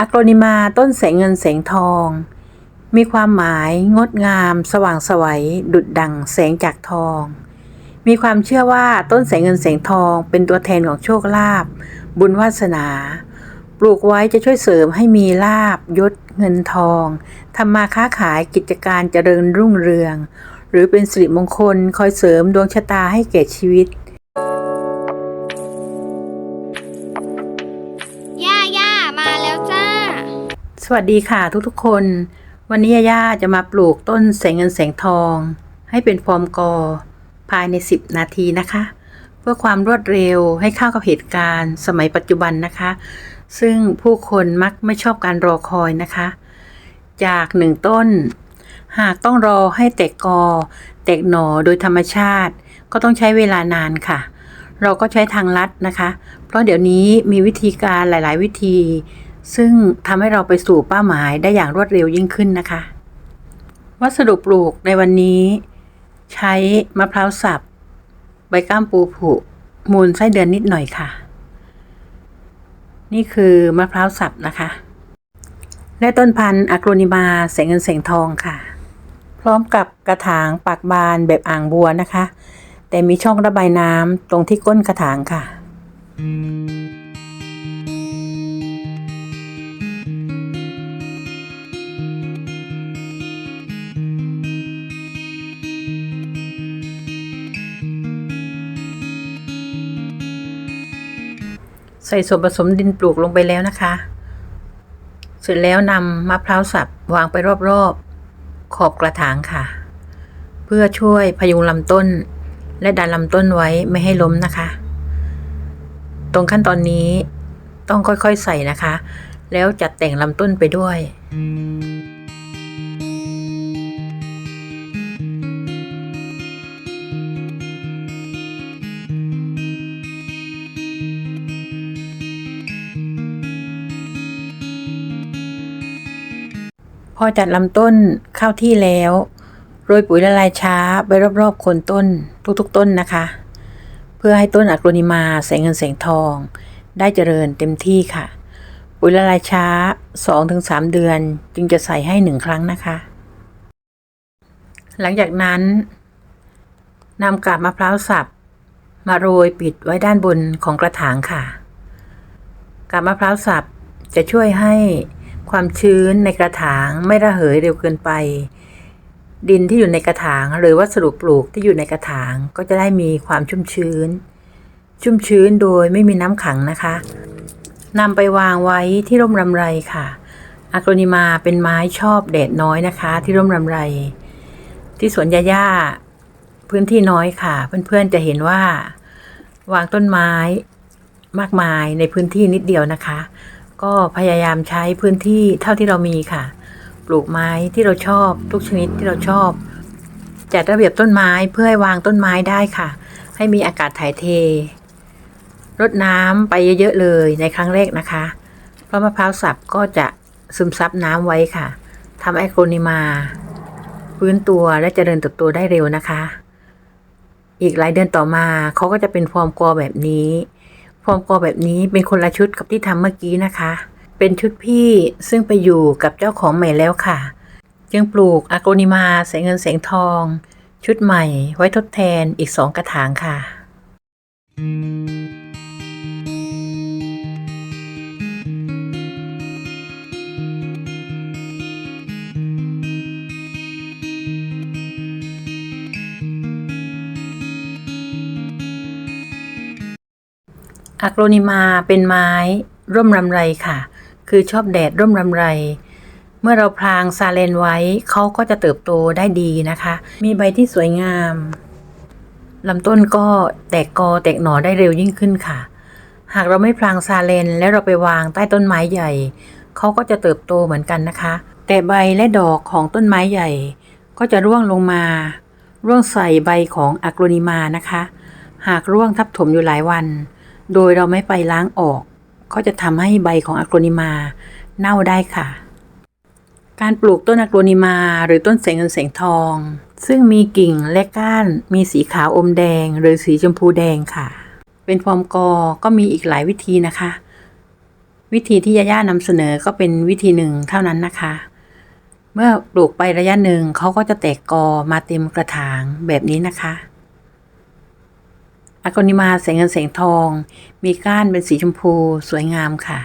อะโกรนิมาต้นแสงเงินแสงทอง มีความหมายงดงาม สว่างสวัยดุดดังแสงจากทอง มีความเชื่อว่าต้นแสงเงินแสงทองเป็นตัวแทนของโชคลาภบุญวาสนา ปลูกไว้จะช่วยเสริมให้มีลาบยศเงินทองทำมาค้าขายกิจการเจริญรุ่งเรือง หรือเป็นสิริมงคลคอยเสริมดวงชะตาให้แก่ชีวิต สวัสดีค่ะทุกๆคน วันนี้ย่าจะมาปลูกต้นแสงเงินแสงทอง ให้เป็นฟอร์มกอ ภายใน 10 นาทีนะคะ เพื่อความรวดเร็วให้เข้ากับเหตุการณ์สมัยปัจจุบันนะคะ ซึ่งผู้คนมักไม่ชอบการรอคอยนะคะ จากหนึ่งต้น หากต้องรอให้แตกกอ แตกหน่อโดยธรรมชาติ ก็ต้องใช้เวลานานค่ะ เราก็ใช้ทางลัดนะคะ เพราะเดี๋ยวนี้มีวิธีการหลาย ๆ วิธี ซึ่งทำให้เราไปสู่เป้าหมายได้อย่างรวดเร็วยิ่งขึ้นนะคะ วัสดุปลูกในวันนี้ ใช้มะพร้าวสับ ใบก้ามปูผุ มูลไส้เดือนนิดหน่อยค่ะ นี่คือมะพร้าวสับนะคะ และต้นพันธุ์อะโกรนิมาแสงเงินแสงทองค่ะ พร้อมกับกระถางปากบานแบบอ่างบัวนะคะ แต่มีช่องระบายน้ำตรงที่ก้นกระถางค่ะใส่ส่วนผสมดินปลูกลงไปแล้วนะคะ เสร็จแล้วนำมะพร้าวสับวางไปรอบๆ ขอบกระถางค่ะ เพื่อช่วยพยุงลำต้น และดันลำต้นไว้ไม่ให้ล้มนะคะ ตรงขั้นตอนนี้ต้องค่อยๆใส่นะคะ แล้วจัดแต่งลำต้นไปด้วยพ อจัดลำต้นเข้าที่แล้ว โรยปุ๋ยละลายช้าไปรอบๆโคนต้นทุกๆต้นนะคะ เพื่อให้ต้นอะโกรนิมาแสงเงินแสงทอง ได้เจริญเต็มที่ค่ะ ปุ๋ยละลายช้า 2-3 เดือน จึงจะใส่ให้หนึ่งครั้งนะคะ หลังจากนั้นนำกาบมะพร้าวสับมาโรยปิดไว้ด้านบนของกระถางค่ะ กาบมะพร้าวสับจะช่วยให้ ความชื้นในกระถางไม่ระเหยเร็วเกินไป ดินที่อยู่ในกระถางหรือวัสดุปลูกที่อยู่ในกระถางก็จะได้มีความชุ่มชื้น ชุ่มชื้นโดยไม่มีน้ำขังนะคะนำไปวางไว้ที่ร่มรำไรค่ะอะโกรนิมาเป็นไม้ชอบแดดน้อยนะคะ ที่ร่มรำไร ที่สวนยาย่าพื้นที่น้อยค่ะ เพื่อนๆจะเห็นว่า วางต้นไม้มากมายในพื้นที่นิดเดียวนะคะ ก็พยายามใช้พื้นที่เท่าที่เรามีค่ะ ปลูกไม้ที่เราชอบ ทุกชนิดที่เราชอบ จัดระเบียบต้นไม้เพื่อให้วางต้นไม้ได้ค่ะ ให้มีอากาศถ่ายเทรดน้ำไปเยอะๆเลยในครั้งแรกนะคะ เพราะมะพร้าวสับก็จะซึมซับน้ำไว้ค่ะทำให้โกรนิมาฟื้นตัวและเจริญเติบโตได้เร็วนะคะ อีกหลายเดือนต่อมาเขาก็จะเป็นฟอร์มกอแบบนี้ ฟอร์มกอแบบนี้เป็นคนละชุดกับที่ทำเมื่อกี้นะคะ เป็นชุดพี่ซึ่งไปอยู่กับเจ้าของใหม่แล้วค่ะ จึงปลูกอาโกนิมาแสงเงินแสงทอง ชุดใหม่ไว้ทดแทนอีกสองกระถางค่ะ อะโกรนิมาเป็นไม้ร่มรำไรค่ะ คือชอบแดดร่มรำไร เมื่อเราพรางซาเลนไว้เขาก็จะเติบโตได้ดีนะคะ มีใบที่สวยงามลำต้นก็แตกกอแตกหน่อได้เร็วยิ่งขึ้นค่ะ หากเราไม่พรางซาเลนแล้วเราไปวางใต้ต้นไม้ใหญ่เขาก็จะเติบโตเหมือนกันนะคะ แต่ใบและดอกของต้นไม้ใหญ่ ก็จะร่วงลงมา ร่วงใส่ใบของอะโกรนิมานะคะ หากร่วงทับถมอยู่หลายวัน โดยเราไม่ไปล้างออก ก็จะทำให้ใบของอะโกรนิมาเน่าได้ค่ะ การปลูกต้นอะโกรนิมาหรือต้นแสงเงินแสงทอง ซึ่งมีกิ่งและก้าน มีสีขาวอมแดง หรือสีชมพูแดงค่ะ เป็นฟอร์มกอก็มีอีกหลายวิธีนะคะ วิธีที่ยาย่านำเสนอก็เป็นวิธีหนึ่งเท่านั้นนะคะเมื่อปลูกไประยะหนึ่งเขาก็จะแตกกอมาเต็มกระถางแบบนี้นะคะ อากนิมาแสงเงินแสงทอง มีก้านเป็นสีชมพูสวยงามค่ะ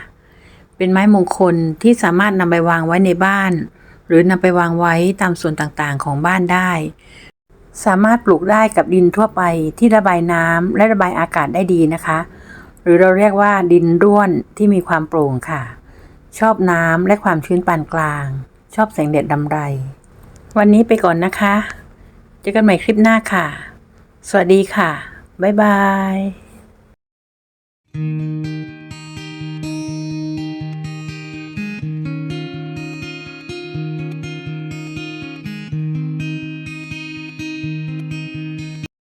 เป็นไม้มงคลที่สามารถนำไปวางไว้ในบ้าน หรือนำไปวางไว้ตามส่วนต่างๆของบ้านได้ สามารถปลูกได้กับดินทั่วไปที่ระบายน้ำและระบายอากาศได้ดีนะคะ หรือเราเรียกว่าดินร่วนที่มีความโปร่งค่ะ ชอบน้ำและความชื้นปานกลาง ชอบแสงแดดดำไร วันนี้ไปก่อนนะคะ เจอกันใหม่คลิปหน้าค่ะ สวัสดีค่ะ บ๊ายบาย